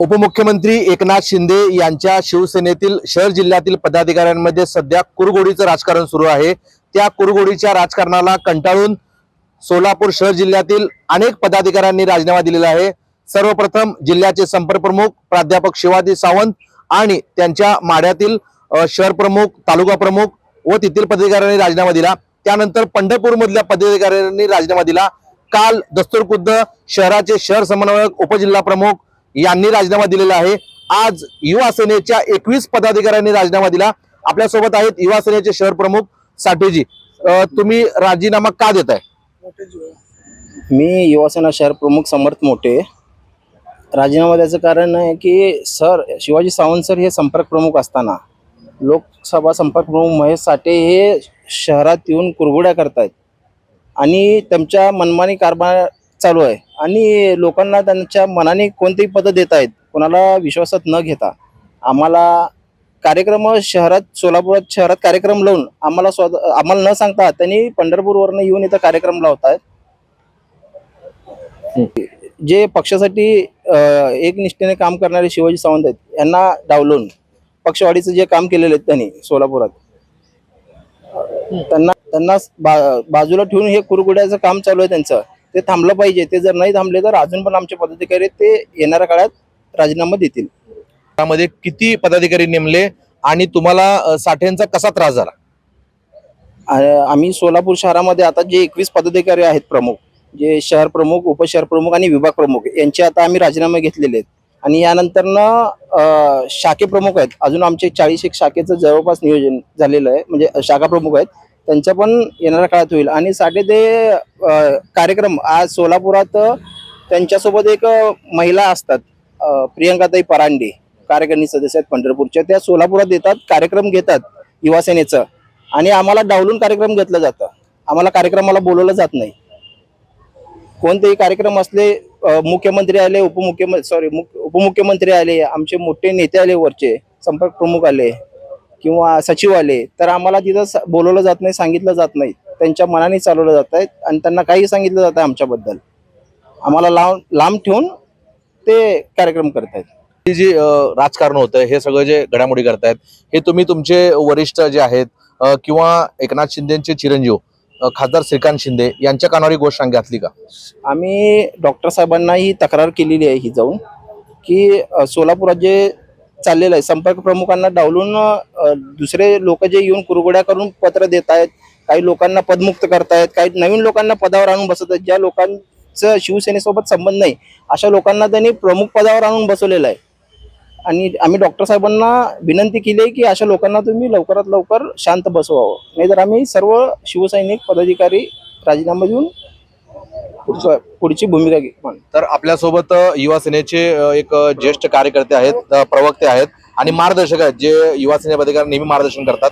उपमुख्यमंत्री एकनाथ शिंदे यांच्या शिवसेनेतील शहर जिल्ह्यातील पदाधिकाऱ्यांमध्ये सध्या कुरगोडीचं राजकारण सुरू आहे. त्या कुरगोडीच्या राजकारणाला कंटाळून सोलापूर शहर जिल्ह्यातील अनेक पदाधिकाऱ्यांनी राजीनामा दिलेला आहे. सर्वप्रथम जिल्ह्याचे संपर्क प्रमुख प्राध्यापक शिवाजी सावंत आणि त्यांच्या माड्यातील शहर प्रमुख तालुका प्रमुख व तेथील पदाधिकाऱ्यांनी राजीनामा दिला. त्यानंतर पंढरपूर मधल्या पदाधिकाऱ्यांनी राजीनामा दिला. काल दस्तूरखुद्द शहराचे शहर समन्वयक उपजिल्हा प्रमुख यांनी राजीनामा दिलेला आहे. आज युवा सेनेच्या एकवीस पदाधिकाऱ्यांनी राजीनामा दिला. आपल्यासोबत आहेत युवा सेनेचे शहर प्रमुख साठेजी. तुम्ही राजीनामा का देताय? मी युवासेना शहर प्रमुख समर्थ मोठे. राजीनामा द्यायचं कारण आहे की सर शिवाजी सावंत सर हे संपर्क प्रमुख असताना लोकसभा संपर्क प्रमुख महेश साठे हे शहरात येऊन कुरघोड्या करतायत. आणि त्यांच्या मनमानी कारभार चालू आहे. आणि लोकांना त्यांच्या मनाने कोणतेही पदं देत आहेत कोणाला विश्वासात न घेता. आम्हाला कार्यक्रम शहरात सोलापुरात शहरात कार्यक्रम लावून आम्हाला स्वतः आम्हाला न सांगता त्यांनी पंढरपूरवरनं येऊन इथं कार्यक्रम लावतायत. जे पक्षासाठी एक निष्ठेने काम करणारे शिवाजी सावंत आहेत यांना डावलून पक्षवाढीचं जे काम केलेलं आहे त्यांनी सोलापुरात. त्यांना त्यांना बा- बाजूला ठेवून हे कुरगुड्याचं काम चालू आहे त्यांचं. ते थांबलं पाहिजे ते जर नाही थांबले तर अजून पण आमचे पदाधिकारी ते येणाऱ्या काळात राजीनामा देतील. त्यामध्ये किती पदाधिकारी नेमले आणि तुम्हाला साठ्यांचा कसा त्रास झाला? आम्ही सोलापूर शहरामध्ये आता जे एकवीस पदाधिकारी आहेत प्रमुख जे शहर प्रमुख उपशहर प्रमुख आणि विभाग प्रमुख यांचे आता आम्ही राजीनामे घेतलेले आहेत. आणि यानंतरनं ना शाखे प्रमुख आहेत. अजून आमचे चाळीस एक शाखेचं जवळपास नियोजन झालेलं आहे. म्हणजे शाखा प्रमुख आहेत. त्यांच्या पण येणाऱ्या काळात होईल. आणि साठे ते कार्यक्रम आज सोलापुरात त्यांच्यासोबत एक महिला असतात प्रियंकाताई परांडे. कार्यकारिणी सदस्य आहेत पंढरपूरच्या त्या सोलापुरात येतात कार्यक्रम घेतात युवासेनेचं. आणि आम्हाला डावलून कार्यक्रम घेतलं जातं. आम्हाला कार्यक्रमाला बोलवलं जात नाही. कोणतेही कार्यक्रम असले मुख्यमंत्री आले उपमुख्यमंत्री सॉरी उपमुख्यमंत्री आले आमचे मोठे नेते आले वरचे संपर्क प्रमुख आले किंवा सचिव आले तर आम्हाला तिथं बोलवलं जात नाही सांगितलं जात नाही. त्यांच्या मनाने चालवलं जात आहेत आणि त्यांना काही सांगितलं जात आहे आमच्याबद्दल. आम्हाला लांब लांब ठेवून ते कार्यक्रम करत आहेत हे जे राजकारण होतं हे सगळं जे घडामोडी करतायत हे तुम्ही तुमचे वरिष्ठ जे आहेत किंवा एकनाथ शिंदेचे चिरंजीव खासदार श्रीकांत शिंदे यांच्या कानावर ही गोष्ट घातली का? आम्ही डॉक्टर साहेबांना ही तक्रार केलेली आहे ही जाऊन की सोलापुरात जे चाललेलं आहे संपर्क प्रमुखांना डावलून दुसरे लोक जे येऊन कुरगोड्या करून पत्र देत आहेत काही लोकांना पदमुक्त करतायत काही नवीन लोकांना पदावर आणून बसत आहेत ज्या लोकांचं शिवसेनेसोबत संबंध नाही अशा लोकांना त्यांनी प्रमुख पदावर आणून बसवलेलं आहे. आणि आम्ही डॉक्टर साहेबांना विनंती केली आहे की अशा लोकांना तुम्ही लवकरात लवकर शांत बसवावं. नाहीतर आम्ही सर्व शिवसैनिक पदाधिकारी राजीनामा देऊन पुढचं पुढची भूमिका घेऊ. तर आपल्यासोबत युवा सेनेचे एक ज्येष्ठ कार्यकर्ते आहेत प्रवक्ते आहेत आणि मार्गदर्शक आहेत जे युवा सेने पदाधिकारी नेहमी मार्गदर्शन करतात.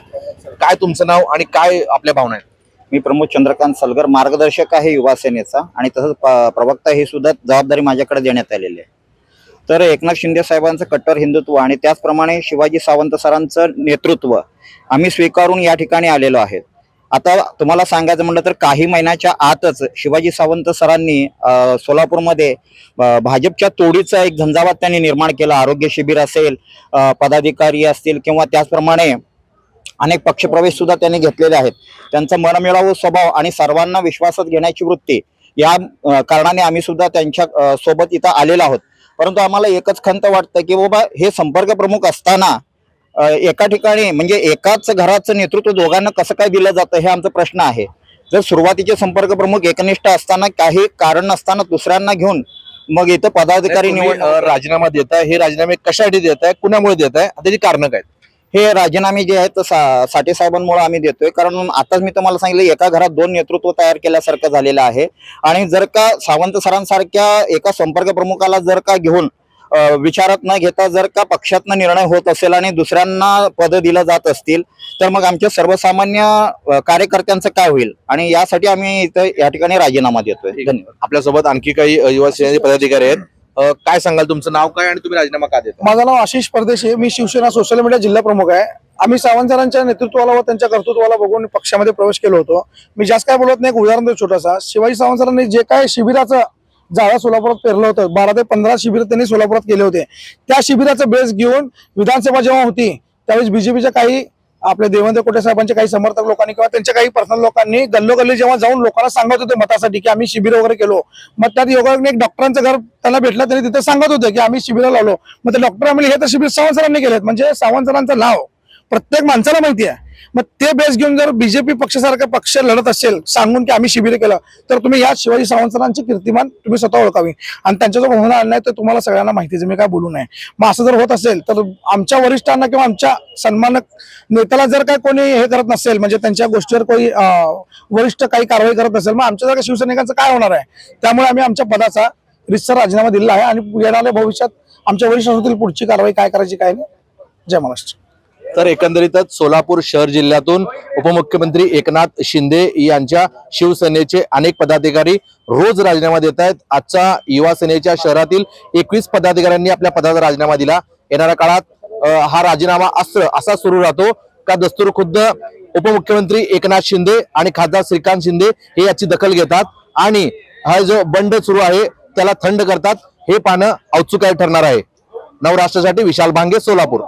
काय तुमचं नाव आणि काय आपल्या भावना आहेत? मी प्रमोद चंद्रकांत सलगर मार्गदर्शक आहे युवा सेनेचा आणि तसंच प- प्रवक्ता ही सुद्धा जबाबदारी माझ्याकडे देण्यात आलेली आहे. तर एकनाथ शिंदे साहेबांचं कट्टर हिंदुत्व आणि त्याचप्रमाणे शिवाजी सावंत सरांचं नेतृत्व आम्ही स्वीकारून या ठिकाणी आलेलो आहेत आता तुम्हाला सांगायचं म्हटलं तर काही महिन्याच्या आतच शिवाजी सावंत सरांनी सोलापूरमध्ये भाजपच्या तोडीचा एक झंझावात त्यांनी निर्माण केला. आरोग्य शिबिर असेल पदाधिकारी असतील किंवा त्याचप्रमाणे अनेक पक्षप्रवेश सुद्धा त्यांनी घेतलेले आहेत. त्यांचा मनमिळावू स्वभाव आणि सर्वांना विश्वासात घेण्याची वृत्ती या कारणाने आम्ही सुद्धा त्यांच्यासोबत इथं आलेलो आहोत. परंतु आम्हाला एकच खंत वाटतं की बाबा हे संपर्क प्रमुख असताना एका ठिकाणी म्हणजे एकाच घराचं नेतृत्व दोघांना कसं काय दिलं जातं हे आमचा प्रश्न आहे. जर सुरुवातीचे संपर्क प्रमुख एकनिष्ठ असताना काही कारण नसताना दुसऱ्यांना घेऊन मग इथं पदाधिकारी निवड राजीनामा देताय हे राजीनामे कशासाठी देताय कुणामुळे देताय त्याची कारण काय? हे राजीनामे जे आहेत सा- साठे साहेबांमुळे आम्ही देतोय. कारण आताच मी तुम्हाला सांगितलं एका घरात दोन नेतृत्व तयार केल्यासारखं झालेलं आहे. आणि जर का सावंत सरांसारख्या एका संपर्क प्रमुखाला जर का घेऊन विचारात न घेता जर का पक्षातनं निर्णय होत असेल आणि दुसऱ्यांना पद दिलं जात असतील तर मग आमच्या सर्वसामान्य कार्यकर्त्यांचं काय होईल? आणि यासाठी आम्ही इथं या ठिकाणी राजीनामा देतोय. धन्यवाद. आपल्यासोबत आणखी काही युवा सेनेचे पदाधिकारी आहेत. काय सांगाल? तुमचं नाव काय आणि तुम्ही राजीनामा का देता? माझं नाव आशिष परदेशी आहे. मी शिवसेना सोशल मीडिया जिल्हा प्रमुख आहे. आम्ही सावंत सरांच्या नेतृत्वाला व त्यांच्या कर्तृत्वाला बघून पक्षामध्ये प्रवेश केलो होतो. मी जास्त काय बोलत नाही एक उदाहरण देतो छोटासा. शिवाजी सावंत सरांनी जे काय शिबिराचं जाळं सोलापुरात पेरलं होतं बारा ते पंधरा शिबिर त्यांनी सोलापुरात केले होते. त्या शिबिराचं बेस घेऊन विधानसभा जेव्हा होती त्यावेळेस बीजेपीच्या काही आपले देवेंद्र कोटे साहेबांचे काही समर्थक लोकांनी किंवा त्यांच्या काही पर्सनल लोकांनी गल्लोगल्ली जेव्हा जाऊन लोकांना सांगत होते मतासाठी की आम्ही शिबिर वगैरे केलो. मग त्यात योगायोगाने एक डॉक्टरांचं घर त्यांना भेटलं तरी तिथे सांगत होते की आम्ही शिबिर लावलो. मग ते डॉक्टर आम्ही हे तर शिबिर सावंत सरांनी केलेत. म्हणजे सावंत सरांचं लाव प्रत्येक माणसाला माहिती आहे. मग ते बेस घेऊन जर बीजेपी पक्षासारखा पक्ष लढत असेल सांगून की आम्ही शिबिर केलं तर तुम्ही या शिवाजी सावंत सरांची कीर्तिमान तुम्ही स्वतः ओळखावी. आणि त्यांच्याजवळ होणार नाही तर तुम्हाला सगळ्यांना माहितीच आहे, मी काय बोलू नये. मग असं जर होत असेल तर आमच्या वरिष्ठांना किंवा आमच्या सन्मानक नेत्याला जर काय कोणी हे करत नसेल म्हणजे त्यांच्या गोष्टीवर कोणी वरिष्ठ काही कारवाई करत नसेल मग आमच्या जर शिवसैनिकांचं काय होणार आहे? त्यामुळे आम्ही आमच्या पदाचा रितसर राजीनामा दिलेला आहे आणि येणाऱ्या भविष्यात आमच्या वरिष्ठ होतील पुढची कारवाई काय करायची काय नाही. जय महाराष्ट्र. तर एकंदरीतच सोलापूर शहर जिल्ह्यातून उपमुख्यमंत्री एकनाथ शिंदे यांच्या शिवसेनेचे अनेक पदाधिकारी रोज राजीनामा देत आहेत. आजचा युवा सेनेच्या शहरातील एकवीस पदाधिकाऱ्यांनी आपल्या पदाचा राजीनामा दिला. येणाऱ्या काळात हा राजीनामा अस्त्र असा सुरू राहतो. का दस्तूर खुद्द उपमुख्यमंत्री एकनाथ शिंदे आणि खासदार श्रीकांत शिंदे हे याची दखल घेतात आणि हा जो बंड सुरू आहे त्याला थंड करतात हे पाहणं औत्सुक ठरणार आहे. नवराष्ट्रासाठी विशाल भांगे सोलापूर.